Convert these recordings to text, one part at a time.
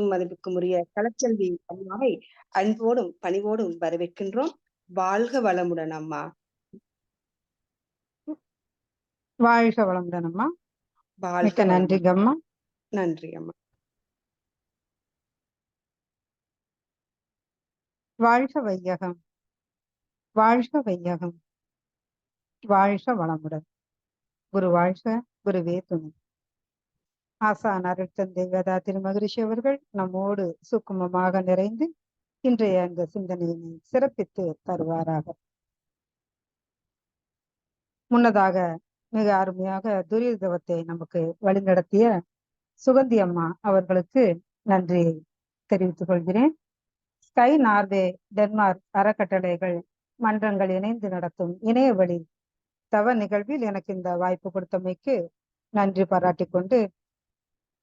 மதிப்புக்கும் மதிப்புக்கும் உரிய கலச்செல்வி அம்மாவை அன்போடும் பணிவோடும் வரவேற்கின்றோம். வாழ்க வளமுடன் அம்மா. வாழ்க வளமுடன் அம்மா. வாழ்க நன்றிங்க அம்மா. நன்றி அம்மா. வாழ்க வையகம். வாழ்க வையகம். வாழ்க வளமுடன். குரு வாழ்க குருவே துணை. ஆசான் அருட்தந்தை வேதா திருமகரிஷி அவர்கள் நம்மோடு சுக்குமமாக நிறைந்து இன்றைய அந்த சிந்தனையினை சிறப்பித்து தருவாராக. முன்னதாக மிக அருமையாக துரிதவத்தை நமக்கு வழிநடத்திய சுகந்தி அம்மா அவர்களுக்கு நன்றியை தெரிவித்துக் கொள்கிறேன். ஸ்கை நார்வே டென்மார்க் அறக்கட்டளைகள் மன்றங்கள் இணைந்து நடத்தும் இணைய வழி தவ நிகழ்வில் எனக்கு இந்த வாய்ப்பு கொடுத்தமைக்கு நன்றி பாராட்டிக் கொண்டு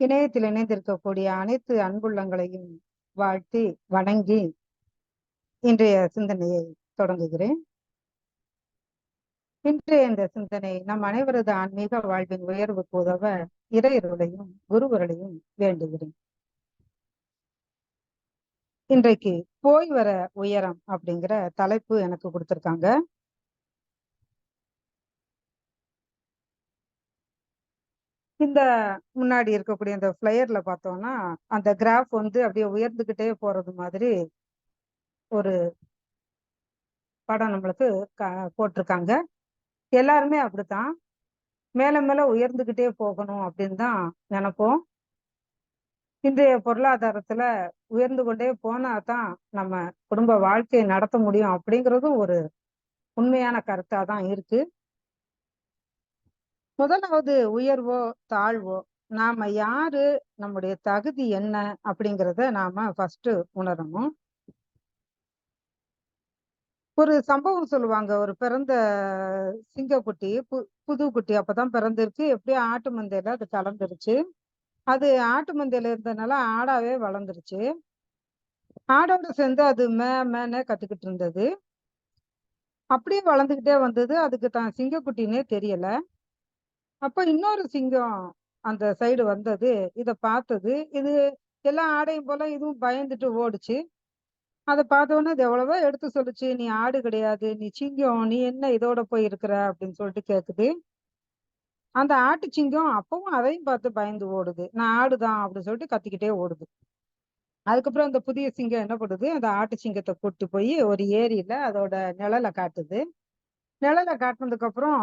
இணையத்தில் இணைந்திருக்கக்கூடிய அனைத்து அன்புள்ளங்களையும் வாழ்த்தி வணங்கி இன்றைய சிந்தனையை தொடங்குகிறேன். இன்றைய இந்த சிந்தனை நம் அனைவரது ஆன்மீக வாழ்வின் உயர்வுக்கு உதவ இறையருளையும் குருவர்களையும் வேண்டுகிறேன். இன்றைக்கு போய் வர உயரம் அப்படிங்கிற தலைப்பு எனக்கு கொடுத்திருக்காங்க. இந்த முன்னாடி இருக்கக்கூடிய அந்த ஃபிளையர்ல பார்த்தோம்னா அந்த கிராஃப் வந்து அப்படியே உயர்ந்துகிட்டே போறது மாதிரி ஒரு படம் நம்மளுக்கு போட்டிருக்காங்க. எல்லாருமே அப்படித்தான். மேல மேல உயர்ந்துகிட்டே போகணும் அப்படின்னு தான் நினைப்போம். இன்றைய பொருளாதாரத்துல உயர்ந்து கொண்டே போனா தான் நம்ம குடும்ப வாழ்க்கையை நடத்த முடியும் அப்படிங்கிறதும் ஒரு உண்மையான கருத்தா தான் இருக்கு. முதலாவது உயர்வோ தாழ்வோ நாம யாரு நம்முடைய தகுதி என்ன அப்படிங்கிறத நாம ஃபர்ஸ்ட் உணரணும். ஒரு சம்பவம் சொல்லுவாங்க ஒரு பிறந்த சிங்கக்குட்டி பு புது குட்டி அப்பதான் பிறந்திருக்கு. எப்படியோ ஆட்டு மந்தையில அது கலந்துருச்சு. அது ஆட்டு மந்தையில இருந்ததுனால ஆடாவே வளர்ந்துருச்சு. ஆடோட சேர்ந்து அது மே மேனே கத்துக்கிட்டு இருந்தது. அப்படியே வளர்ந்துக்கிட்டே வந்தது. அதுக்கு தான் சிங்கக்குட்டினே தெரியல. அப்ப இன்னொரு சிங்கம் அந்த சைடு வந்தது. இதை பார்த்தது. இது எல்லா ஆடையும் போல இதுவும் பயந்துட்டு ஓடுச்சு. அதை பார்த்தோன்னே அது எவ்வளவோ எடுத்து சொல்லுச்சு. நீ ஆடு கிடையாது. நீ சிங்கம். நீ என்ன இதோட போய் இருக்கிற? அப்படின்னு சொல்லிட்டு கேக்குது. அந்த ஆட்டு சிங்கம் அப்பவும் அதையும் பார்த்து பயந்து ஓடுது. நான் ஆடுதான் அப்படின்னு சொல்லிட்டு கத்திக்கிட்டே ஓடுது. அதுக்கப்புறம் அந்த புதிய சிங்கம் என்ன பண்ணுது? அந்த ஆட்டு சிங்கத்தை கூட்டு போய் ஒரு ஏரியில அதோட நிழலை காட்டுது. நிழலை காட்டினதுக்கு அப்புறம்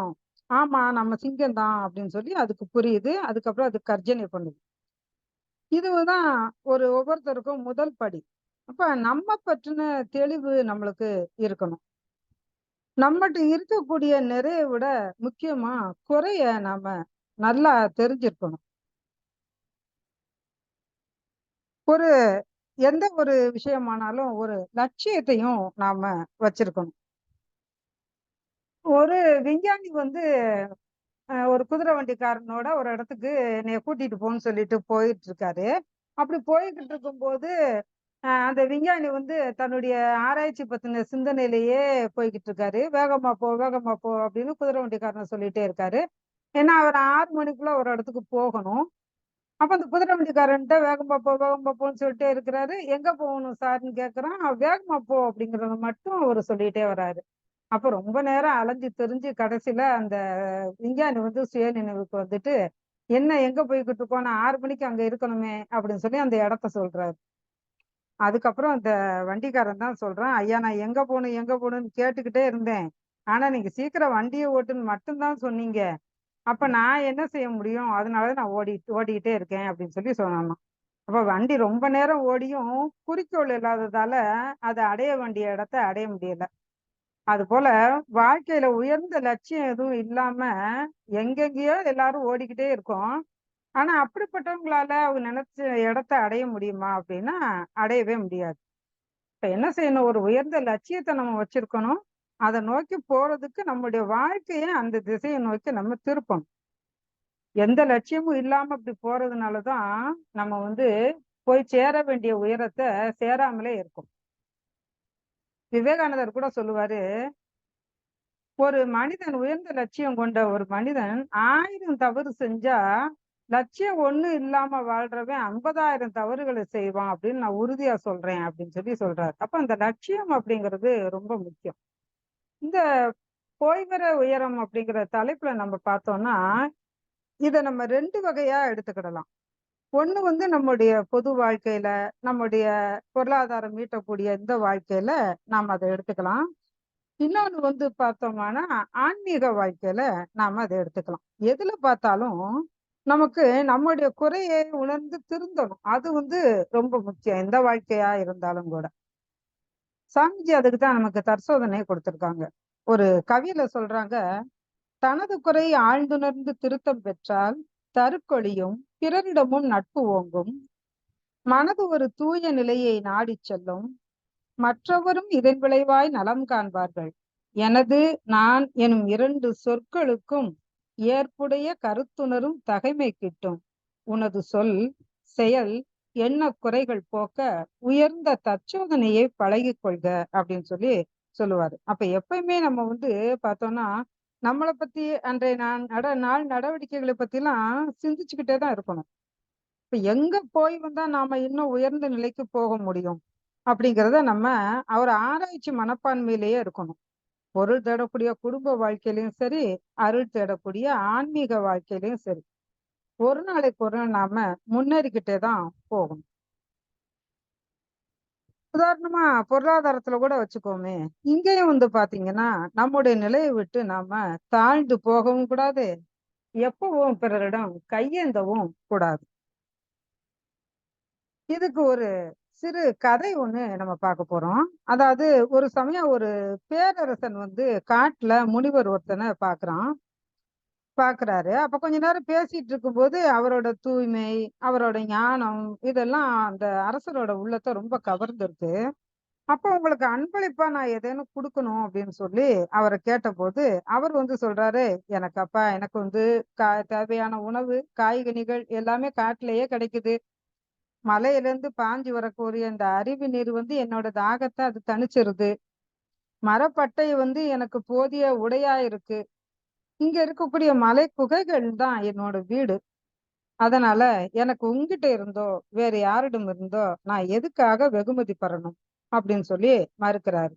ஆமா நம்ம சிங்கம் தான் அப்படின்னு சொல்லி அதுக்கு புரியுது. அதுக்கப்புறம் அது கர்ஜனை பண்ணுது. இதுதான் ஒரு ஒவ்வொருத்தருக்கும் முதல் படி. அப்ப நம்ம பற்றின தெளிவு நம்மளுக்கு இருக்கணும். நம்மகிட்ட இருக்கக்கூடிய நிறைய விட முக்கியமா குறைய நாம நல்லா தெரிஞ்சிருக்கணும். ஒரு எந்த ஒரு விஷயமானாலும் ஒரு லட்சியத்தையும் நாம வச்சிருக்கணும். ஒரு விஞ்ஞானி வந்து ஒரு குதிரை வண்டிக்காரனோட ஒரு இடத்துக்கு என்னைய கூட்டிட்டு போன்னு சொல்லிட்டு போயிட்டு இருக்காரு அப்படி போய்கிட்டு இருக்கும்போது அந்த விஞ்ஞானி வந்து தன்னுடைய ஆராய்ச்சி பத்தின சிந்தனையிலேயே போய்கிட்டு இருக்காரு வேகமா போ வேகமா போ அப்படின்னு குதிரை வண்டிக்காரன் சொல்லிட்டே இருக்காரு. ஏன்னா அவர் ஆறு மணிக்குள்ள ஒரு இடத்துக்கு போகணும். அப்ப அந்த குதிரை வண்டிக்காரன்ட்ட வேகமா போ வேகமா போன்னு சொல்லிட்டே இருக்கிறாரு. எங்க போகணும் சார்னு கேக்குறான். வேகமா போ அப்படிங்கறத மட்டும் அவர் சொல்லிட்டே வராரு. அப்ப ரொம்ப நேரம் அலைஞ்சு தெரிஞ்சு கடைசியில அந்த விஞ்ஞானி வந்து சுய நினைவுக்கு வந்துட்டு என்ன எங்க போய்கிட்டு இருக்கோம்? நான் ஆறு மணிக்கு அங்க இருக்கணுமே அப்படின்னு சொல்லி அந்த இடத்த சொல்றாரு. அதுக்கப்புறம் அந்த வண்டிக்காரன் தான் சொல்றான் ஐயா நான் எங்க போகணும் எங்க போகணும்னு கேட்டுக்கிட்டே இருந்தேன். ஆனா நீங்க சீக்கிரம் வண்டியை ஓட்டுன்னு மட்டும்தான் சொன்னீங்க. அப்ப நான் என்ன செய்ய முடியும்? அதனால நான் ஓடி ஓடிக்கிட்டே இருக்கேன் அப்படின்னு சொல்லி சொன்னான் அப்ப வண்டி ரொம்ப நேரம் ஓடியும் குறிக்கோள் இல்லாததால அதை அடைய வேண்டிய இடத்த அடைய முடியல. அது போல வாழ்க்கையில உயர்ந்த லட்சியம் எதுவும் இல்லாம எங்கெங்கேயோ எல்லாரும் ஓடிக்கிட்டே இருக்கோம். ஆனா அப்படிப்பட்டவங்களால அவங்க நினைச்ச இடத்த அடைய முடியுமா அப்படின்னா அடையவே முடியாது. இப்ப என்ன செய்யணும்? ஒரு உயர்ந்த லட்சியத்தை நம்ம வச்சிருக்கணும். அதை நோக்கி போறதுக்கு நம்முடைய வாழ்க்கையை அந்த திசையை நோக்கி நம்ம திருப்பணும். எந்த லட்சியமும் இல்லாம அப்படி போறதுனாலதான் நம்ம வந்து போய் சேர வேண்டிய உயரத்தை சேராமலே இருக்கும். விவேகானந்தர் கூட சொல்லுவாரு ஒரு மனிதன் உயர்ந்த லட்சியம் கொண்ட ஒரு மனிதன் ஆயிரம் தவறு செஞ்சா லட்சியம் ஒண்ணு இல்லாம வாழ்றவன் ஐம்பதாயிரம் தவறுகளை செய்வான் அப்படின்னு நான் உறுதியா சொல்றேன் அப்படின்னு சொல்லி சொல்றாரு. அப்ப அந்த லட்சியம் அப்படிங்கிறது ரொம்ப முக்கியம். இந்த போய்வர உயரம் அப்படிங்கிற தலைப்புல நம்ம பார்த்தோம்னா இத நம்ம ரெண்டு வகையா எடுத்துக்கிடலாம். ஒண்ணு வந்து நம்முடைய பொது வாழ்க்கையில நம்முடைய பொருளாதாரம் ஈட்டக்கூடிய இந்த வாழ்க்கையில நாம் அதை எடுத்துக்கலாம். இன்னொன்னு வந்து பார்த்தோம்னா ஆன்மீக வாழ்க்கையில நாம அதை எடுத்துக்கலாம். எதுல பார்த்தாலும் நமக்கு நம்முடைய குறையை உணர்ந்து திருந்தணும். அது வந்து ரொம்ப முக்கியம். எந்த வாழ்க்கையா இருந்தாலும் கூட. சாமிஜி அதுக்கு தான் நமக்கு தற்சோதனை கொடுத்துருக்காங்க. ஒரு கவியில சொல்றாங்க தனது குறையை ஆழ்ந்துணர்ந்து திருத்தம் பெற்றால் தருக்கொழியும் பிறரிடமும் நட்பு ஓங்கும். மனது ஒரு தூய நிலையை நாடிச் செல்லும். மற்றவரும் இதன் விளைவாய் நலம் காண்பார்கள். எனது நான் எனும் இரண்டு சொற்களுக்கும் ஏற்புடைய கருத்துணரும் தகைமை கிட்டும். உனது சொல் செயல் என்ன குறைகள் போக்க உயர்ந்த தற்சோதனையை பழகிக்கொள்க அப்படின்னு சொல்லி சொல்லுவாரு. அப்ப எப்பயுமே நம்ம வந்து பார்த்தோம்னா நம்மளை பத்தி அன்றைய நான் நட நாள் நடவடிக்கைகளை பத்திலாம் சிந்திச்சுக்கிட்டே தான் இருக்கணும். இப்ப எங்க போய் வந்தா நாம இன்னும் உயர்ந்த நிலைக்கு போக முடியும்? அப்படிங்கிறத நம்ம அவர் ஆராய்ச்சி மனப்பான்மையிலேயே இருக்கணும். பொருள் தேடக்கூடிய குடும்ப வாழ்க்கையிலையும் சரி அருள் தேடக்கூடிய ஆன்மீக வாழ்க்கையிலையும் சரி. ஒரு நாளைக்கு ஒரு நாள் நாம முன்னேறிக்கிட்டே தான் போகணும். உதாரணமா பொருளாதாரத்துல கூட வச்சுக்கோமே இங்கேயும் வந்து பாத்தீங்கன்னா நம்முடைய நிலையை விட்டு நாம தாழ்ந்து போகவும் கூடாது எப்பவும் பிறரிடம் கையேந்தவும் கூடாது. இதுக்கு ஒரு சிறு கதை ஒண்ணு நம்ம பார்க்க போறோம். அதாவது ஒரு சமயம் ஒரு பேரரசன் வந்து காட்டுல முனிவர் ஒருத்தனை பாக்குறான். பாக்குறாரு. அப்ப கொஞ்ச நேரம் பேசிட்டு இருக்கும் போது அவரோட தூய்மை அவரோட ஞானம் இதெல்லாம் அந்த அரசரோட உள்ளத்தை ரொம்ப கவர்ந்திருக்கு. அப்ப உங்களுக்கு அன்பளிப்பா நான் ஏதேனும் கொடுக்கணும் அப்படின்னு சொல்லி அவரை கேட்டபோது அவர் வந்து சொல்றாரு எனக்கு அப்பா எனக்கு வந்து கா தேவையான உணவு காய்கனிகள் எல்லாமே காட்டுலயே கிடைக்குது. மலையிலேருந்து பாஞ்சு வரக்கூடிய இந்த அருவி நீர் வந்து என்னோட தாகத்தை அது தணிச்சிருது. மரப்பட்டை வந்து எனக்கு போதிய உடையா இருக்கு. இங்க இருக்கக்கூடிய மலை குகைகள் தான் என்னோட வீடு. அதனால எனக்கு உங்ககிட்ட இருந்தோ வேற யாரிடம் இருந்தோ நான் எதுக்காக வெகுமதி பெறணும் அப்படின்னு சொல்லி மறுக்கிறாரு.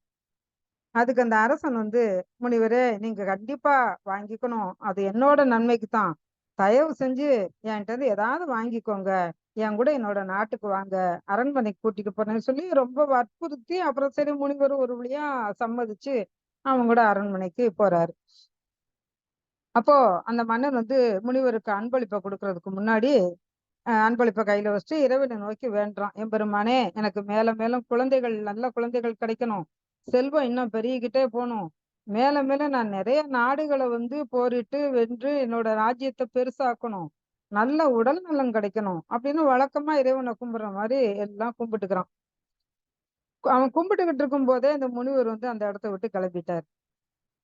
அதுக்கு அந்த அரசன் வந்து முனிவரே நீங்க கண்டிப்பா வாங்கிக்கணும். அது என்னோட நன்மைக்கு தான். தயவு செஞ்சு என்கிட்ட இருந்து ஏதாவது வாங்கிக்கோங்க. என் கூட என்னோட நாட்டுக்கு வாங்க. அரண்மனைக்கு கூட்டிட்டு போறேன்னு சொல்லி ரொம்ப வற்புறுத்தி அப்புறம் சரி முனிவர் ஒரு வழியா சம்மதிச்சு அவங்க கூட அரண்மனைக்கு போறாரு. அப்போ அந்த மன்னன் வந்து முனிவருக்கு அன்பளிப்பை கொடுக்கறதுக்கு முன்னாடி அன்பளிப்பை கையில வச்சுட்டு இறைவனை நோக்கி வேண்டான் எம்பெருமானே எனக்கு மேல மேலும் குழந்தைகள் நல்ல குழந்தைகள் கிடைக்கணும். செல்வம் இன்னும் பெருகிக்கிட்டே போகணும். மேல மேல நான் நிறைய நாடுகளை வந்து போரிட்டு வென்று என்னோட ராஜ்யத்தை பெருசாக்கணும். நல்ல உடல் நலம் கிடைக்கணும் அப்படின்னு வழக்கமா இறைவனை கும்பிடுற மாதிரி எல்லாம் கும்பிட்டுக்கிறான். அவன் கும்பிட்டுக்கிட்டு இருக்கும் போதே இந்த முனிவர் வந்து அந்த இடத்த விட்டு கிளம்பிட்டார்.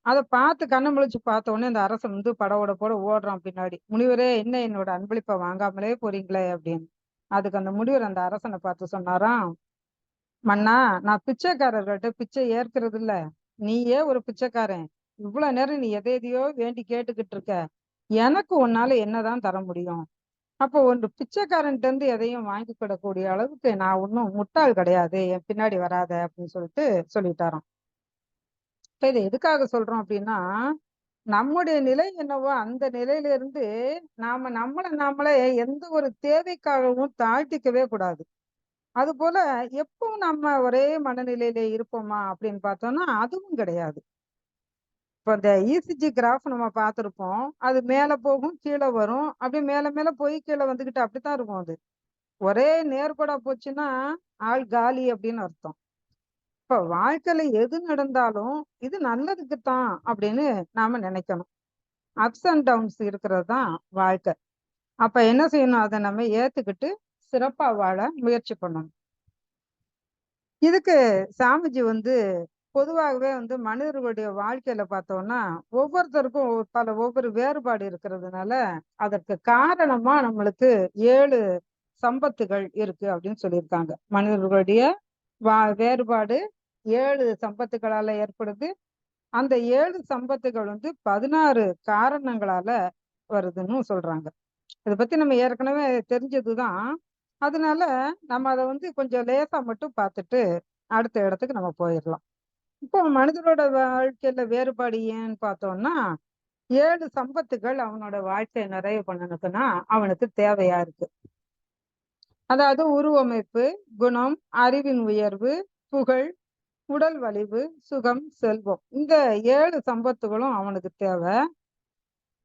அதை பார்த்து கண்ணை முழிச்சு பார்த்த உடனே அந்த அரசன் வந்து படவோட போட ஓடுறான் பின்னாடி. முனிவரே என்ன என்னோட அன்பளிப்பை வாங்காமலே போறீங்களே அப்படின்னு. அதுக்கு அந்த முனிவர் அந்த அரசனை பார்த்து சொன்னாராம் மன்னா நான் பிச்சைக்காரர்கள்ட்ட பிச்சை ஏற்கிறது இல்ல நீயே ஒரு பிச்சைக்காரன். இவ்வளவு நேரம் நீ எதை எதையோ வேண்டி கேட்டுக்கிட்டு இருக்க. எனக்கு உன்னால என்னதான் தர முடியும்? அப்போ ஒன்று பிச்சைக்காரன்ட்ட இருந்து எதையும் வாங்கி கிடக்கூடிய அளவுக்கு நான் ஒன்றும் முட்டாள் கிடையாது. என் பின்னாடி வராத அப்படின்னு சொல்லிட்டு சொல்லிட்டாராம். இப்ப இதை எதுக்காக சொல்றோம் அப்படின்னா நம்முடைய நிலை என்னவோ அந்த நிலையில இருந்து நாம நம்மளை நாமளே எந்த ஒரு தேவைக்காகவும் தாழ்த்திக்கவே கூடாது. அது போல எப்பவும் நம்ம ஒரே மனநிலையில இருப்போமா அப்படின்னு பார்த்தோம்னா அதுவும் கிடையாது. இப்போ இந்த இசிஜி கிராஃப் நம்ம பார்த்துருப்போம். அது மேலே போகும் கீழே வரும். அப்படி மேலே மேலே போய் கீழே வந்துக்கிட்டு அப்படித்தான் இருக்கும் அது. ஒரே நேர்கோடா போச்சுன்னா ஆள் காலி அப்படின்னு அர்த்தம். இப்ப வாழ்க்கையில எது நடந்தாலும் இது நல்லதுக்கு தான் அப்படின்னு நாம நினைக்கணும். அப்ஸ் அண்ட் டவுன்ஸ் இருக்கிறது தான் வாழ்க்கை. அப்ப என்ன செய்யணும்? அதை நம்ம ஏத்துக்கிட்டு சிறப்பா வாழ முயற்சி பண்ணணும். இதுக்கு சாமிஜி வந்து பொதுவாகவே வந்து மனிதர்களுடைய வாழ்க்கையில பார்த்தோம்னா ஒவ்வொருத்தருக்கும் பல ஒவ்வொரு வேறுபாடு இருக்கிறதுனால அதற்கு காரணமா நம்மளுக்கு ஏழு சம்பத்துகள் இருக்கு அப்படின்னு சொல்லியிருக்காங்க. மனிதர்களுடைய வா வேறுபாடு ஏழு சம்பத்துகளால ஏற்படுது அந்த ஏழு சம்பத்துகள் வந்து பதினாறு காரணங்களால வருதுன்னு சொல்றாங்க இதை பத்தி நம்ம ஏற்கனவே தெரிஞ்சதுதான். அதனால நம்ம அதை வந்து கொஞ்சம் லேசா மட்டும் பார்த்துட்டு, அடுத்த இடத்துக்கு நம்ம போயிடலாம் இப்போ மனிதரோட வாழ்க்கையில வேறுபாடு ஏன்னு பார்த்தோம்னா, ஏழு சம்பத்துகள் அவனோட வாழ்க்கையை நிறைவு பண்ணணுக்குன்னா, அவனுக்கு தேவையா இருக்கு. அதாவது உருவமைப்பு, குணம், அறிவின் உயர்வு, புகழ், உடல் வலிவு, சுகம், செல்வம். இந்த ஏழு சம்பத்துகளும் அவனுக்கு தேவை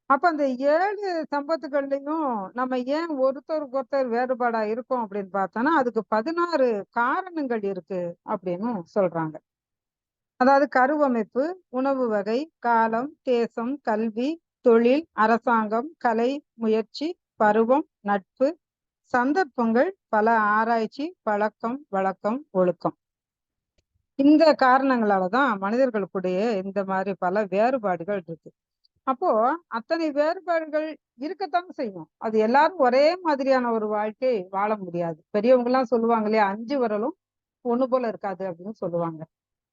அப்ப அந்த ஏழு சம்பத்துகள்லையும் நம்ம ஏன் ஒருத்தருக்கு ஒருத்தர் வேறுபாடா இருக்கோம் அப்படின்னு பார்த்தோம்னா, அதுக்கு 16 காரணங்கள் இருக்கு அப்படின்னும் சொல்றாங்க. அதாவது கருவமைப்பு, உணவு வகை, காலம், தேசம், கல்வி, தொழில், அரசாங்கம், கலை, முயற்சி, பருவம், நட்பு, சந்தர்ப்பங்கள், பல ஆராய்ச்சி, பழக்கம், வழக்கம், ஒழுக்கம். இந்த காரணங்களால தான் இந்த மாதிரி பல வேறுபாடுகள் இருக்கு. அப்போ அத்தனை வேறுபாடுகள் இருக்கத்தான் செய்யும். அது எல்லாரும் ஒரே மாதிரியான ஒரு வாழ்க்கை வாழ முடியாது. பெரியவங்க எல்லாம் சொல்லுவாங்க இல்லையா, அஞ்சு விரலும் ஒண்ணு போல இருக்காது அப்படின்னு சொல்லுவாங்க.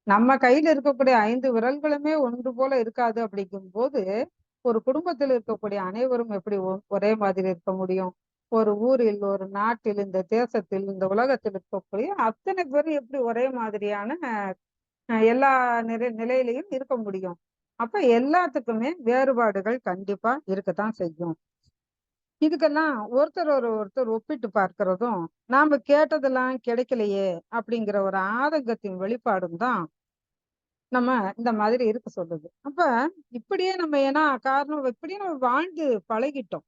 நம்ம கையில இருக்கக்கூடிய ஐந்து விரல்களுமே ஒன்று போல இருக்காது அப்படிங்கும் போது ஒரு குடும்பத்தில் இருக்கக்கூடிய அனைவரும் எப்படி ஒ ஒரே மாதிரி இருக்க முடியும்? ஒரு ஊரில், ஒரு நாட்டில், இந்த தேசத்தில், இந்த உலகத்தில் இருக்கக்கூடிய அத்தனை பேரும் எப்படி ஒரே மாதிரியான எல்லா நிலை நிலையிலையும் இருக்க முடியும்? அப்ப எல்லாத்துக்குமே வேறுபாடுகள் கண்டிப்பா இருக்கத்தான் செய்யும். இதுக்கெல்லாம் ஒருத்தர் ஒரு ஒருத்தர் ஒப்பிட்டு பார்க்கிறதும், நாம கேட்டதெல்லாம் கிடைக்கலையே அப்படிங்கிற ஒரு ஆதங்கத்தின் வெளிப்பாடும் தான் நம்ம இந்த மாதிரி இருக்க சொல்லுது. அப்ப இப்படியே நம்ம ஏன்னா காரணம் இப்படியே நம்ம வாழ்ந்து பழகிட்டோம்.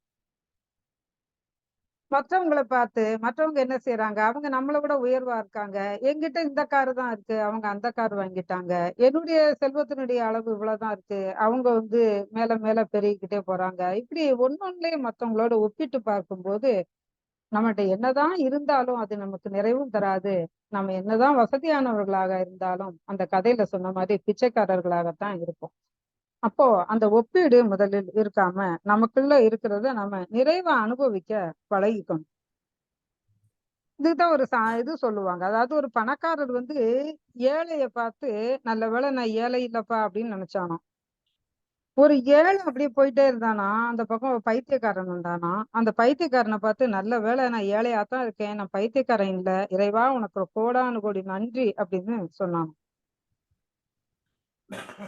மற்றவங்கள பார்த்து, மற்றவங்க என்ன செய்யறாங்க அவங்க நம்மளை விட உயர்வா இருக்காங்க. என்கிட்ட இந்த காரு தான் இருக்கு. அவங்க அந்த கார் வாங்கிட்டாங்க. என்னுடைய செல்வத்தினுடைய அளவு இவ்வளவுதான் இருக்கு. அவங்க வந்து மேல மேல பெருகிக்கிட்டே போறாங்க. இப்படி ஒண்ணொண்ணுலயும் மத்தவங்களோட ஒப்பிட்டு பார்க்கும்போது, நம்மகிட்ட என்னதான் இருந்தாலும் அது நமக்கு நிறைவும் தராது. நம்ம என்னதான் வசதியானவர்களாக இருந்தாலும், அந்த கதையில சொன்ன மாதிரி பிச்சைக்காரர்களாகத்தான் இருப்போம். அப்போ அந்த ஒப்பீடு முதலில் இருக்காம, நமக்குள்ள இருக்கிறத நம்ம நிறைவா அனுபவிக்க பழகிக்கணும். இதுதான் ஒரு சா இது சொல்லுவாங்க. அதாவது ஒரு பணக்காரர் வந்து ஏழைய பார்த்து, "நல்ல வேளை நான் ஏழை இல்லப்பா" அப்படின்னு நினைச்சானோ ஒரு ஏழை அப்படியே போயிட்டே இருந்தானா, அந்த பக்கம் பைத்தியக்காரன் இருந்தானா அந்த பைத்தியக்காரனை பார்த்து, "நல்ல வேளை நான் ஏழையா தான் இருக்கேன். நான் பைத்தியக்காரன் இல்லை இறைவா உனக்கு கோடானு கோடி நன்றி" அப்படின்னு சொன்னானாம்.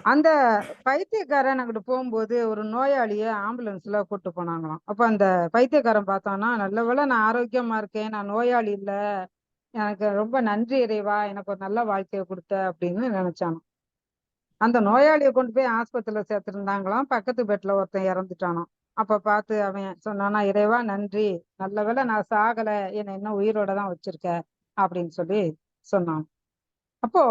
அந்த பைத்தியக்காரன் அங்கிட்டு போகும்போது ஒரு நோயாளிய ஆம்புலன்ஸ்ல கூட்டு போனாங்களாம். அப்ப அந்த பைத்தியக்காரன் பார்த்தானா, "நல்ல வேளை நான் ஆரோக்கியமா இருக்கேன். நான் நோயாளி இல்ல. எனக்கு ரொம்ப நன்றி இறைவா. எனக்கு ஒரு நல்ல வாழ்க்கையை கொடுத்த அப்படின்னு நினைச்சானோ அந்த நோயாளியை கொண்டு போய் ஆஸ்பத்திரியில சேர்த்திருந்தாங்களாம். பக்கத்து பெட்ல ஒருத்தன் இறந்துட்டானோ அப்ப பார்த்து அவன் சொன்னானா, "இறைவா நன்றி. நல்ல நான் சாகல. என்ன இன்னும் உயிரோட தான் வச்சிருக்க" அப்படின்னு சொல்லி சொன்னான். அப்போ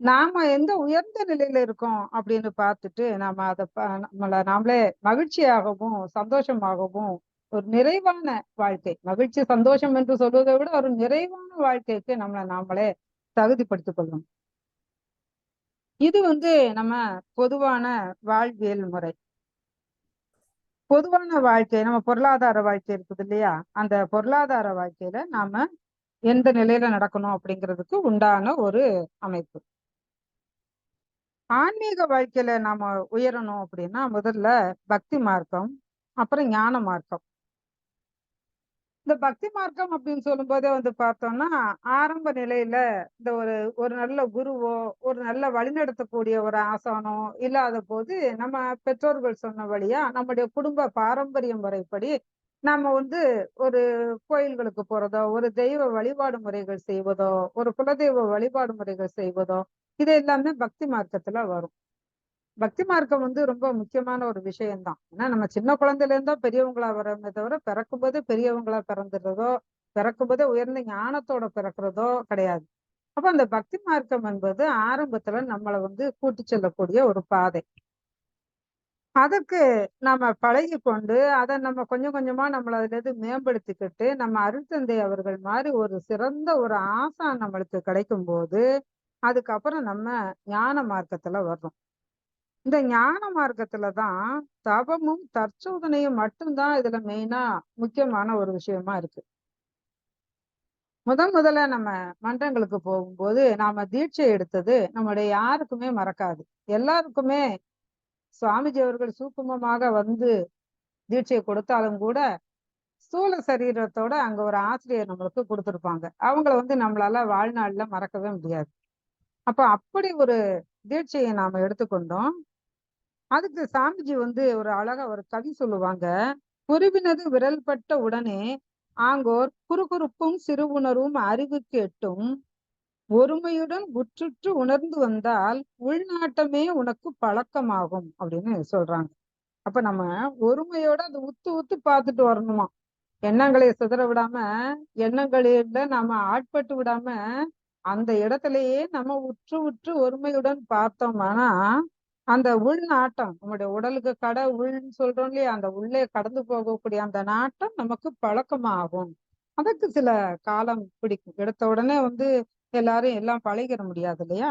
நாம எந்த உயர்ந்த நிலையில இருக்கோம் அப்படின்னு பார்த்துட்டு, நாம அதை நம்மள நாமளே மகிழ்ச்சியாகவும், சந்தோஷமாகவும், ஒரு நிறைவான வாழ்க்கை. மகிழ்ச்சி, சந்தோஷம் என்று சொல்வதை விட ஒரு நிறைவான வாழ்க்கைக்கு நம்மள நாமளே தகுதிப்படுத்திக் கொள்ளணும். இது வந்து நம்ம பொதுவான வாழ்வியல் முறை. பொதுவான வாழ்க்கை நம்ம பொருளாதார வாழ்க்கை இருக்குது இல்லையா? அந்த பொருளாதார வாழ்க்கையில நாம எந்த நிலையில நடக்கணும் அப்படிங்கிறதுக்கு உண்டான ஒரு அமைப்பு. ஆன்மீக வாழ்க்கையில நாம உயரணும் அப்படின்னா, முதல்ல பக்தி மார்க்கம், அப்புறம் ஞான மார்க்கம். இந்த பக்தி மார்க்கம் அப்படின்னு சொல்லும்போதே வந்து பார்த்தோம்னா, ஆரம்ப நிலையில இந்த ஒரு ஒரு நல்ல குருவோ, ஒரு நல்ல வழிநடத்தக்கூடிய ஒரு ஆசானோ இல்லாதபோது, நம்ம பெற்றோர்கள் சொன்ன வழியா நம்முடைய குடும்ப பாரம்பரியம் முறைப்படி, நாம வந்து ஒரு கோயில்களுக்கு போறதோ, ஒரு தெய்வ வழிபாடு முறைகள் செய்வதோ, ஒரு குலதெய்வ வழிபாடு முறைகள் செய்வதோ, இது எல்லாமே பக்தி மார்க்கத்துல வரும். பக்தி மார்க்கம் வந்து ரொம்ப முக்கியமான ஒரு விஷயம்தான் ஏன்னா நம்ம சின்ன குழந்தையில இருந்தா பெரியவங்களா வர்றோமே தவிர, பிறக்கும்போதே பெரியவங்களா பிறந்துடுறதோ, பிறக்கும்போதே உயர்ந்த ஞானத்தோட பிறக்கிறதோ கிடையாது. அப்ப அந்த பக்தி மார்க்கம் என்பது ஆரம்பத்துல நம்மளை வந்து கூட்டி செல்லக்கூடிய ஒரு பாதை. அதற்கு நாம பழகிக்கொண்டு, அத நம்ம கொஞ்சம் கொஞ்சமா நம்மள அதிலிருந்து மேம்படுத்திக்கிட்டு, நம்ம அருட்தந்தை அவர்கள் மாரி ஒரு சிறந்த ஒரு ஆசான் நம்மளுக்கு கிடைக்கும்போது, அதுக்கப்புறம் நம்ம ஞான மார்க்கத்துல வர்றோம். இந்த ஞான மார்க்கத்துல தான் தவமும், தற்சோதனையும் மட்டும் தான் இதுல மெயினா முக்கியமான ஒரு விஷயமா இருக்கு. முதன் முதல்ல நம்ம மன்றங்களுக்கு போகும்போது, நாம தீட்சை எடுத்தது நம்முடைய யாருக்குமே மறக்காது. எல்லாருக்குமே சுவாமிஜி அவர்கள் சூக்குமமாக வந்து தீட்சையை கொடுத்தாலும் கூட ஸ்தூல சரீரத்தோட அங்க ஒரு ஆசிரியர் நம்மளுக்கு கொடுத்திருப்பாங்க. அவங்கள வந்து நம்மளால வாழ்நாள்ல மறக்கவே முடியாது. அப்ப அப்படி ஒரு தீட்சையை நாம எடுத்துக்கொண்டோம். அதுக்கு சாமிஜி வந்து ஒரு அழகா ஒரு கவி சொல்லுவாங்க. குருவினது விரல்பட்ட உடனே ஆங்கோர் குறுகுறுப்பும் சிறு உணர்வும் அறிவுக்கு எட்டும் ஒருமையுடன் உற்றுற்று உணர்ந்து வந்தால் உள்நாட்டமே உனக்கு பழக்கமாகும் அப்படின்னு சொல்றாங்க. அப்ப நம்ம ஒருமையோட அது உத்து உத்து பார்த்துட்டு வரணுமா? எண்ணங்களை சிதற விடாம எண்ணங்களில நாம ஆட்பட்டு விடாம அந்த இடத்துலயே நம்ம உற்று உற்று ஒருமையுடன் பார்த்தோம்னா அந்த உள் நாட்டம் நம்முடைய உடலுக்கு கடை உள்ன்னு சொல்றோம் இல்லையா அந்த உள்ளே கடந்து போகக்கூடிய அந்த நாட்டம் நமக்கு பழக்கமாகும். அதுக்கு சில காலம் பிடிக்கும். எடுத்த உடனே வந்து எல்லாரும் எல்லாம் பழகிட முடியாது இல்லையா?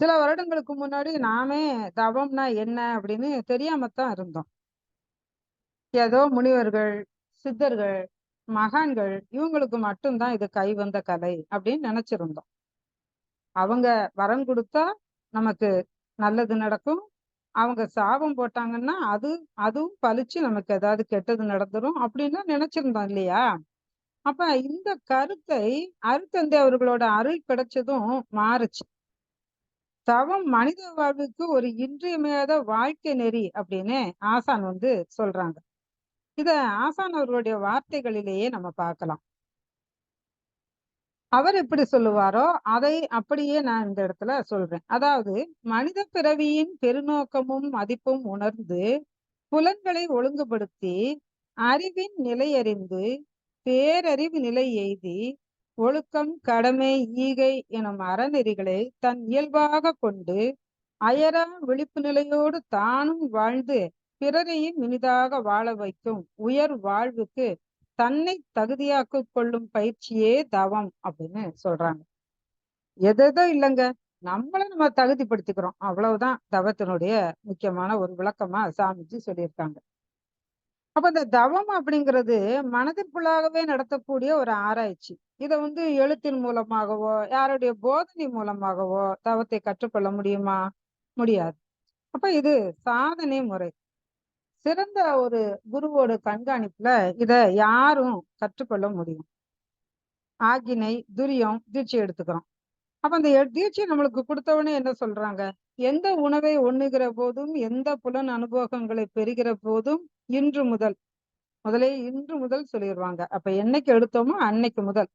சில வருடங்களுக்கு முன்னாடி நாமே தவம்னா என்ன அப்படின்னு தெரியாமத்தான் இருந்தோம். ஏதோ முனிவர்கள் சித்தர்கள் மகான்கள் இவங்களுக்கு மட்டும்தான் இது கை வந்த கலை அப்படின்னு நினைச்சிருந்தோம். அவங்க வரம் கொடுத்தா நமக்கு நல்லது நடக்கும். அவங்க சாபம் போட்டாங்கன்னா அது அதுவும் பலிச்சு நமக்கு ஏதாவது கெட்டது நடந்துரும் அப்படின்னு நினைச்சிருந்தோம் இல்லையா? அப்ப இந்த கருத்தை அருத்தந்தை அவர்களோட அருள் கிடைச்சதும் மாறுச்சு. தவம் மனித வாழ்வுக்கு ஒரு இன்றியமையாத வாழ்க்கை நெறி அப்படின்னு ஆசான் வந்து சொல்றாங்க. இத ஆசான் அவர்களுடைய வார்த்தைகளிலேயே நம்ம பார்க்கலாம். அவர் எப்படி சொல்லுவாரோ அதை அப்படியே நான் இந்த இடத்துல சொல்றேன். அதாவது மனித பிறவியின் பெருநோக்கமும் மதிப்பும் உணர்ந்து புலன்களை ஒழுங்குபடுத்தி அறிவின் நிலையறிந்து பேரறிவு நிலை எய்தி ஒழுக்கம் கடமை ஈகை எனும் அறநெறிகளை தன் இயல்பாக கொண்டு அயரா விழிப்பு நிலையோடு தானும் வாழ்ந்து பிறரையும் இனிதாக வாழ வைக்கும் உயர் வாழ்வுக்கு தன்னை தகுதியாக்க கொள்ளும் பயிற்சியே தவம் அப்படின்னு சொல்றாங்க. எதோ இல்லைங்க. நம்மள நம்ம தகுதிப்படுத்திக்கிறோம். அவ்வளவுதான் தவத்தினுடைய முக்கியமான ஒரு விளக்கமா சாமிஜி சொல்லியிருக்காங்க. அப்ப இந்த தவம் அப்படிங்கிறது மனதிற்குள்ளாகவே நடத்தக்கூடிய ஒரு ஆராய்ச்சி. இதை வந்து எழுத்தின் மூலமாகவோ யாருடைய போதனை மூலமாகவோ தவத்தை கற்றுக்கொள்ள முடியுமா? முடியாது. அப்ப இது சாதனை முறை. சிறந்த ஒரு குருவோட கண்காணிப்புல இத யாரும் கற்றுக்கொள்ள முடியும். ஆகினை துரியம் தீட்சை எடுத்துக்கிறோம். அப்ப அந்த தீட்சை நம்மளுக்கு கொடுத்தவனே என்ன சொல்றாங்க? எந்த உணவை உண்ணுகிற போதும் எந்த புலன் அனுபவங்களை பெறுகிற போதும் இன்று முதல் முதலே இன்று முதல் சொல்லிடுவாங்க அப்ப என்னைக்கு எடுத்தோமோ அன்னைக்கு முதல்.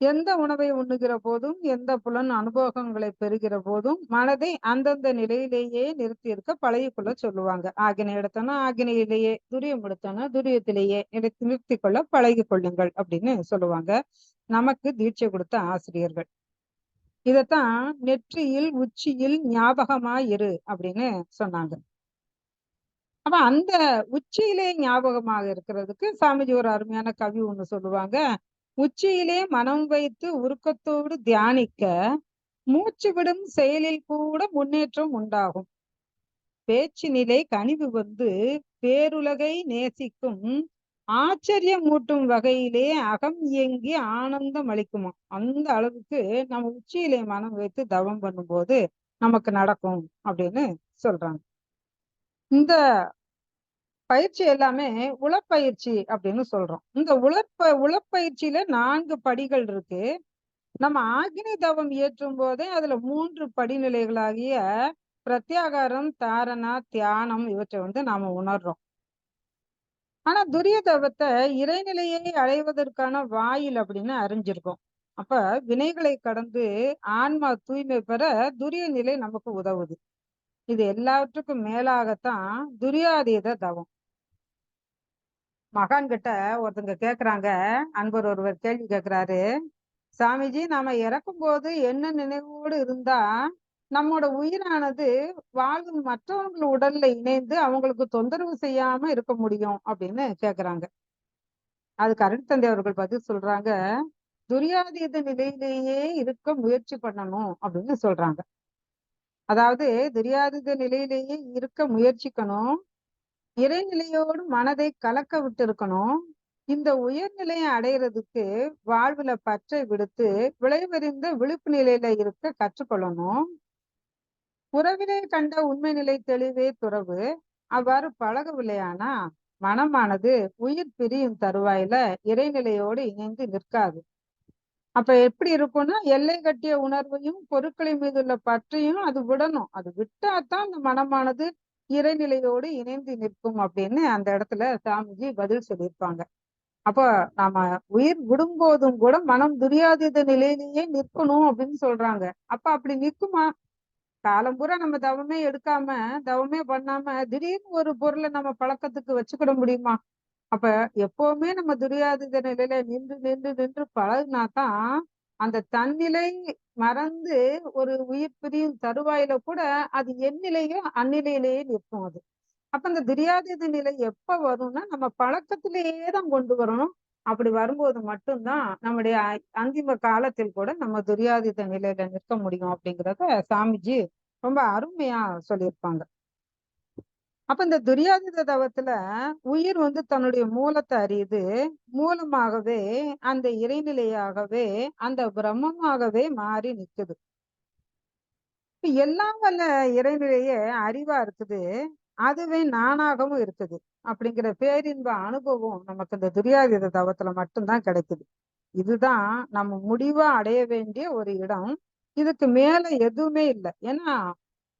எந்த உணவை உண்ணுகிற போதும் எந்த புலன் அனுபவங்களை பெறுகிற போதும் மனதை அந்தந்த நிலையிலேயே நிறுத்தி இருக்க பழகிக்கொள்ள சொல்லுவாங்க. ஆகினை எடுத்தோன்னா ஆகினையிலேயே துரியம் எடுத்தோன்னா துரியத்திலேயே நிறுத்தி நிறுத்தி கொள்ள பழகி கொள்ளுங்கள் அப்படின்னு சொல்லுவாங்க. நமக்கு தீட்சை கொடுத்த ஆசிரியர்கள். இதத்தான் நெற்றியில் உச்சியில் ஞாபகமா இரு அப்படின்னு சொன்னாங்க. அப்ப அந்த உச்சியிலே ஞாபகமாக இருக்கிறதுக்கு சாமிஜி ஒரு அருமையான கவி ஒண்ணு சொல்லுவாங்க. உச்சியிலே மனம் வைத்து உருக்கத்தோடு தியானிக்க மூச்சு விடும் செயலில் கூட முன்னேற்றம் உண்டாகும். பேச்சு நிலை கனிவு வந்து பேருலகை நேசிக்கும் ஆச்சரியம் மூட்டும் வகையிலே அகம் இயங்கி ஆனந்தம் அளிக்குமா? அந்த அளவுக்கு நம்ம உச்சியிலே மனம் வைத்து தவம் பண்ணும்போது நமக்கு நடக்கும் அப்படின்னு சொல்றாங்க. இந்த பயிற்சி எல்லாமே உளப்பயிற்சி அப்படின்னு சொல்றோம். இந்த உழப்ப உளப்பயிற்சியில நான்கு படிகள் இருக்கு. நம்ம ஆக்னி தவம் இயற்றும் போதே அதுல மூன்று படிநிலைகளாகிய பிரத்யாகாரம் தாரணா தியானம் இவற்றை வந்து நாம உணர்றோம். ஆனா துரிய தவத்தை இறைநிலையை அடைவதற்கான வாயில் அப்படின்னு அறிஞ்சிருக்கோம். அப்ப வினைகளை கடந்து ஆன்மா தூய்மை பெற துரிய நிலை நமக்கு உதவுது. இது எல்லாவற்றுக்கும் மேலாகத்தான் துரியாதீத தவம். மகான் கிட்ட ஒருத்தங்க கேக்குறாங்க. அன்பர் ஒருவர் கேள்வி கேக்குறாரு. சாமிஜி நாம இறக்கும் போது என்ன நினைவோடு இருந்தா நம்மோட உயிரானது வாழும் மற்றவர்கள் உடல்ல இணைந்து அவங்களுக்கு தொந்தரவு செய்யாம இருக்க முடியும் அப்படின்னு கேக்குறாங்க. அதுக்கு அருட்தந்தை அவர்கள் பதில் சொல்றாங்க துரியாதீத நிலையிலேயே இருக்க முயற்சி பண்ணணும் அப்படின்னு சொல்றாங்க. அதாவது துரியாதீத நிலையிலேயே இருக்க முயற்சிக்கணும் இறைநிலையோடு மனதை கலக்க விட்டு இருக்கணும் இந்த உயர்நிலையை அடையிறதுக்கு வாழ்வுல பற்றை விடுத்து விளைவறிந்த விழிப்பு நிலையில இருக்க கற்றுக்கொள்ளணும் உறவினை கண்ட உண்மை நிலை தெளிவே துறவு. அவ்வாறு பழகவில்லையானா? மனமானது உயிர் பிரியும் தருவாயில இறைநிலையோடு இணைந்து நிற்காது. அப்ப எப்படி இருக்கும்னா எல்லை கட்டிய உணர்வையும் பொருட்களின் மீது உள்ள பற்றையும் அது விடணும். அது விட்டாதான் அந்த மனமானது இறைநிலையோடு இணைந்து நிற்கும் அப்படின்னு அந்த இடத்துல சாமிஜி பதில் சொல்லியிருப்பாங்க. அப்ப நாம உயிர் விடும்போதும் கூட மனம் துரியாதீத நிலையிலேயே நிற்கணும் அப்படின்னு சொல்றாங்க. அப்ப அப்படி நிற்குமா? காலம்பூரா நம்ம தவமே எடுக்காம தவமே பண்ணாம திடீர்னு ஒரு பொருளை நம்ம பழக்கத்துக்கு வச்சுக்கிட முடியுமா? அப்ப எப்பவுமே நம்ம துரியாதித நிலையில நின்று நின்று நின்று பழகுனா தான் அந்த தன்னிலை மறந்து ஒரு உயிர் பிரியும் தருவாயில கூட அது எந்நிலையோ அந்நிலையிலேயே நிற்கும் அது. அப்ப அந்த துரியாதீத நிலை எப்ப வரும்னா நம்ம பழக்கத்திலேயே தான் கொண்டு வரணும். அப்படி வரும்போது மட்டும்தான் நம்முடைய அந்திம காலத்தில் கூட நம்ம துரியாதித நிலையில நிற்க முடியும் அப்படிங்கிறத சாமிஜி ரொம்ப அருமையா சொல்லியிருப்பாங்க. அப்ப இந்த துரியாதித தவத்துல உயிர் வந்து தன்னுடைய மூலத்தை அறியுது மூலமாகவே அந்த இறைநிலையாகவே அந்த பிரம்மமாகவே மாறி நிற்குது இப்ப எல்லாம் வல்ல இறைநிலையே அறிவா இருக்குது அதுவே நானாகவும் இருக்குது. அப்படிங்கிற பேரின்ப அனுபவம் நமக்கு இந்த துரியாதீத தவத்துல மட்டும்தான் கிடைக்குது. இதுதான் நம்ம முடிவா அடைய வேண்டிய ஒரு இடம். இதுக்கு மேல எதுவுமே இல்லை. ஏன்னா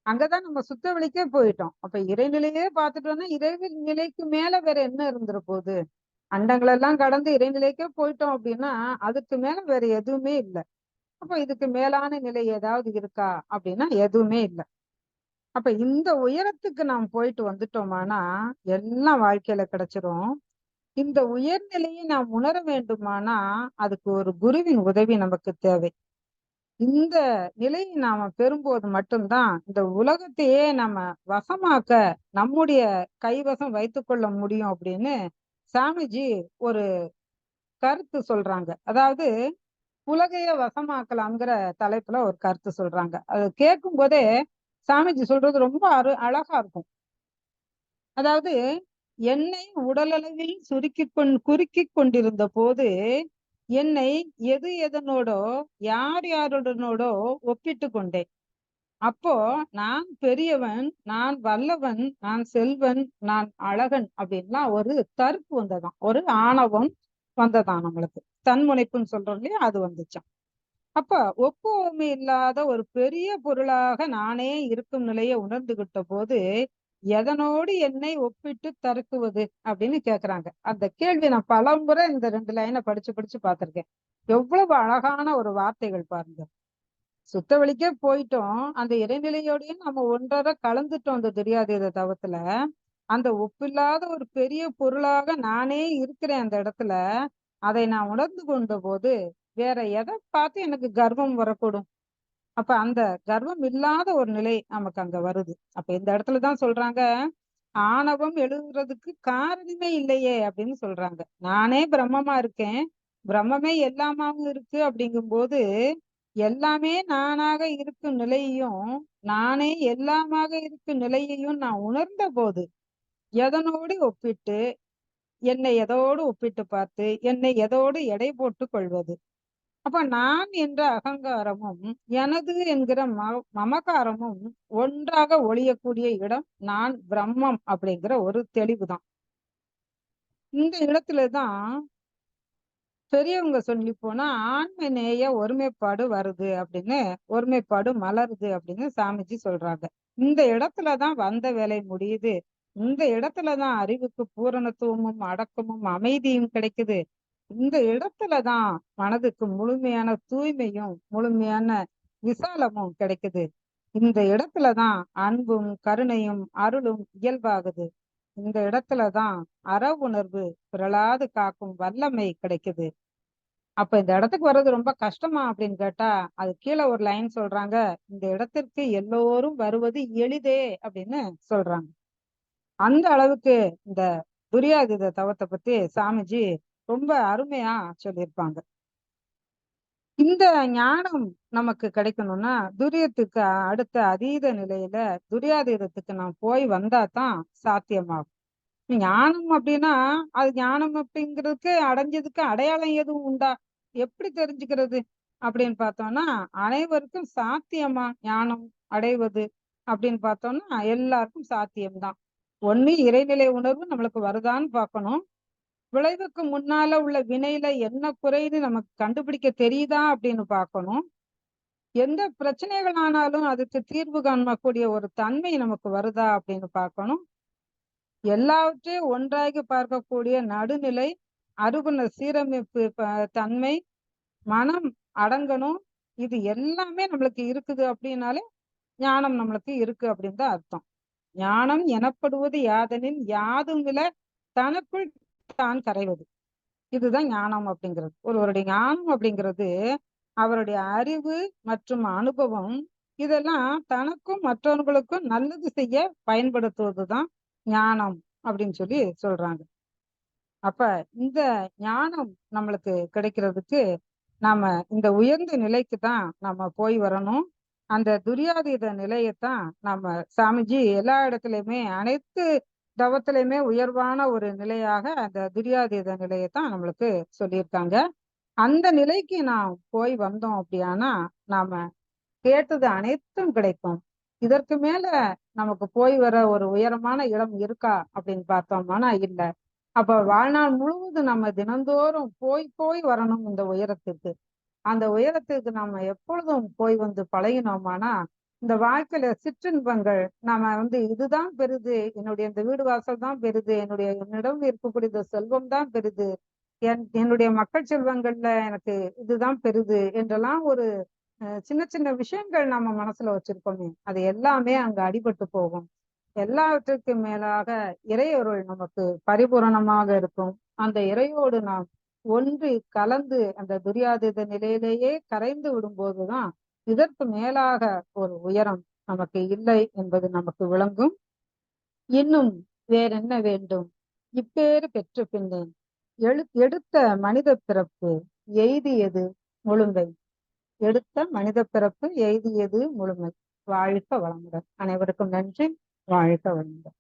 அங்கதான் நம்ம சுத்த வெளிக்கே போயிட்டோம். அப்ப இறைநிலையே பார்த்துட்டோம்னா இறை நிலைக்கு மேல வேற என்ன இருந்துரு போகுது? அண்டங்களெல்லாம் கடந்து இறைநிலைக்கே போயிட்டோம் அப்படின்னா அதுக்கு மேல வேற எதுவுமே இல்லை. அப்ப இதுக்கு மேலான நிலை ஏதாவது இருக்கா? அப்படின்னா எதுவுமே இல்லை. அப்ப இந்த உயரத்துக்கு நாம் போயிட்டு வந்துட்டோமானா எல்லாம் வாழ்க்கையில கிடைச்சிரும். இந்த உயர்நிலையை நாம் உணர வேண்டுமானா அதுக்கு ஒரு குருவின் உதவி நமக்கு தேவை. இந்த நிலையை நாம பெறும்போது மட்டும்தான் இந்த உலகத்தையே நம்ம வசமாக்க நம்முடைய கைவசம் வைத்துக்கொள்ள முடியும் அப்படின்னு சாமிஜி ஒரு கருத்து சொல்றாங்க. அதாவது உலகைய வசமாக்கலாம்ங்கிற தலைப்புல ஒரு கருத்து சொல்றாங்க. அது கேட்கும் போதே சாமிஜி சொல்றது ரொம்ப அரு அழகா இருக்கும். அதாவது என்னை உடலளவில் சுருக்கி கொண் குறுக்கி கொண்டிருந்த போது என்னை எது எதனோடோ யார் யாருடனோடோ ஒப்பிட்டு கொண்டேன். அப்போ நான் பெரியவன் நான் வல்லவன் நான் செல்வன் நான் அழகன் அப்படின்லாம் ஒரு தருப்பு வந்ததான் ஒரு ஆணவம் வந்ததாம் நம்மளுக்கு. தன்முனைப்புன்னு சொல்றோம் இல்லையா அது வந்துச்சாம். அப்ப ஒப்புமை இல்லாத ஒரு பெரிய பொருளாக நானே இருக்கும் நிலையை உணர்ந்துகிட்ட போது எதனோடு என்னை ஒப்பிட்டு தருக்குவது அப்படின்னு கேக்குறாங்க. அந்த கேள்வி நான் பலமுறை இந்த ரெண்டு லைனை படிச்சு படிச்சு பார்த்திருக்கேன் எவ்வளவு அழகான ஒரு வார்த்தைகள் பாருங்க. சுத்த வழிக்கே போயிட்டோம். அந்த இறைநிலையோடையும் நம்ம ஒன்றரை கலந்துட்டோம் அந்த தெரியாத தவத்துல அந்த ஒப்பில்லாத ஒரு பெரிய பொருளாக நானே இருக்கிறேன் அந்த இடத்துல அதை நான் உணர்ந்து கொண்ட போது வேற எதை பார்த்து எனக்கு கர்வம் வரக்கூடும். அப்ப அந்த கர்வம் இல்லாத ஒரு நிலை நமக்கு அங்க வருது. அப்ப இந்த இடத்துலதான் சொல்றாங்க ஆணவம் எழுதுறதுக்கு காரணமே இல்லையே அப்படின்னு சொல்றாங்க. நானே பிரம்மமா இருக்கேன். பிரம்மமே எல்லாமாவும் இருக்கு அப்படிங்கும் போது எல்லாமே நானாக இருக்கும் நிலையையும் நானே எல்லாமாக இருக்கும் நிலையையும் நான் உணர்ந்த போது எதனோடு ஒப்பிட்டு என்னை எதோடு ஒப்பிட்டு பார்த்து என்னை எதோடு எடை போட்டு கொள்வது. அப்ப நான் என்ற அகங்காரமும் எனது என்கிற ம மமகாரமும் ஒன்றாக ஒழியக்கூடிய இடம் நான் பிரம்மம் அப்படிங்கிற ஒரு தெளிவுதான். இந்த இடத்துலதான் பெரியவங்க சொல்லி போனா ஆண்மை நேய ஒருமைப்பாடு வருது அப்படின்னு ஒருமைப்பாடு மலருது அப்படின்னு சாமிஜி சொல்றாங்க. இந்த இடத்துலதான் வந்த வேலை முடியுது. இந்த இடத்துலதான் அறிவுக்கு பூரணத்துவமும் அடக்கமும் அமைதியும் கிடைக்குது. இந்த இடத்துலதான் மனதுக்கு முழுமையான தூய்மையும் முழுமையான விசாலமும் கிடைக்குது. இந்த இடத்துலதான் அன்பும் கருணையும் அருளும் இயல்பாகுது. இந்த இடத்துலதான் அற உணர்வு பிறளாது காக்கும் வல்லமை கிடைக்குது. அப்ப இந்த இடத்துக்கு வர்றது ரொம்ப கஷ்டமா அப்படின்னு கேட்டா அது கீழே ஒரு லைன் சொல்றாங்க இந்த இடத்திற்கு எல்லோரும் வருவது எளிதே அப்படின்னு சொல்றாங்க. அந்த அளவுக்கு இந்த துரியாதித தவத்தை பத்தி சாமிஜி ரொம்ப அருமையா சொல்லியிருப்பாங்க. இந்த ஞானம் நமக்கு கிடைக்கணும்னா துரியத்துக்கு அடுத்த அதீத நிலையில துரியாதீதத்துக்கு நாம் போய் வந்தா தான் சாத்தியமாகும். ஞானம் அப்படின்னா அது ஞானம் அப்படிங்கிறதுக்கு அடைஞ்சதுக்கு அடையாளம் எதுவும் உண்டா? எப்படி தெரிஞ்சுக்கிறது? அப்படின்னு பார்த்தோம்னா அனைவருக்கும் சாத்தியமா ஞானம் அடைவது அப்படின்னு பார்த்தோம்னா எல்லாருக்கும் சாத்தியம்தான். ஒண்ணு இறைநிலை உணர்வு நம்மளுக்கு வருதான்னு பார்க்கணும். விளைவுக்கு முன்னால உள்ள வினையில என்ன குறைன்னு நமக்கு கண்டுபிடிக்க தெரியுதா அப்படின்னு பார்க்கணும். எந்த பிரச்சனைகள் ஆனாலும் அதுக்கு தீர்வு காணக்கூடிய ஒரு தன்மை நமக்கு வருதா அப்படின்னு பார்க்கணும். எல்லாவற்றையும் ஒன்றாகி பார்க்கக்கூடிய நடுநிலை அருகுண சீரமைப்பு தன்மை மனம் அடங்கணும். இது எல்லாமே நம்மளுக்கு இருக்குது அப்படின்னாலே ஞானம் நம்மளுக்கு இருக்கு அப்படின்னு தான் அர்த்தம். ஞானம் எனப்படுவது யாதனின் யாதும் வில தனக்குள் தான் கரைவது. இதுதான் ஞானம் அப்படிங்கிறது. ஒருவருடைய ஞானம் அப்படிங்கிறது அவருடைய அறிவு மற்றும் அனுபவம் இதெல்லாம் தனக்கும் மற்றவர்களுக்கும் நல்லது செய்ய பயன்படுத்துவதுதான் ஞானம் அப்படின்னு சொல்லி சொல்றாங்க. அப்ப இந்த ஞானம் நம்மளுக்கு கிடைக்கிறதுக்கு நாம இந்த உயர்ந்த நிலைக்கு தான் நம்ம போய் வரணும். அந்த துரியாதீத நிலையத்தான் நம்ம சாமிஜி எல்லா இடத்துலயுமே அனைத்து தவத்திலையுமே உயர்வான ஒரு நிலையாக அந்த துரியாதீத நிலையத்தான் நம்மளுக்கு சொல்லியிருக்காங்க. அந்த நிலைக்கு நாம் போய் வந்தோம் அப்படியானா நாம கேட்டது அனைத்தும் கிடைக்கும். இதற்கு மேல நமக்கு போய் வர ஒரு உயரமான இடம் இருக்கா அப்படின்னு பார்த்தோம்னா இல்ல. அப்ப வாழ்நாள் முழுவதும் நம்ம தினந்தோறும் போய் போய் வரணும் இந்த உயரத்துக்கு அந்த உயரத்துக்கு நாம எப்பொழுதும் போய் வந்து பழகினோமானா இந்த வாழ்க்கையில சிற்றின்பங்கள் நாம வந்து இதுதான் பெருது என்னுடைய இந்த வீடு வாசல் தான் பெருது என்னுடைய என்னிடம் இருக்கக்கூடிய இந்த செல்வம் தான் பெருது என் என்னுடைய மக்கள் செல்வங்கள்ல எனக்கு இதுதான் பெருது என்றெல்லாம் ஒரு அஹ், சின்ன சின்ன விஷயங்கள் நம்ம மனசுல வச்சிருக்கோமே அது எல்லாமே அங்க அடிபட்டு போகும். எல்லாவற்றுக்கும் மேலாக இறையொருள் நமக்கு பரிபூரணமாக இருக்கும். அந்த இறையோடு நாம் ஒன்றி கலந்து அந்த துரியாதித நிலையிலேயே கரைந்து விடும்போதுதான் இதற்கு மேலாக ஒரு உயரம் நமக்கு இல்லை என்பது நமக்கு விளங்கும். இன்னும் வேறென்ன வேண்டும்? இப்பேறு பெற்று பின்னேன். எழு எடுத்த மனித பிறப்பு எய்தியது முழுமை. எடுத்த மனித பிறப்பு எய்தியது முழுமை. வாழ்க வளமுடன். அனைவருக்கும் நன்றி. வாழ்க வளமுடன்.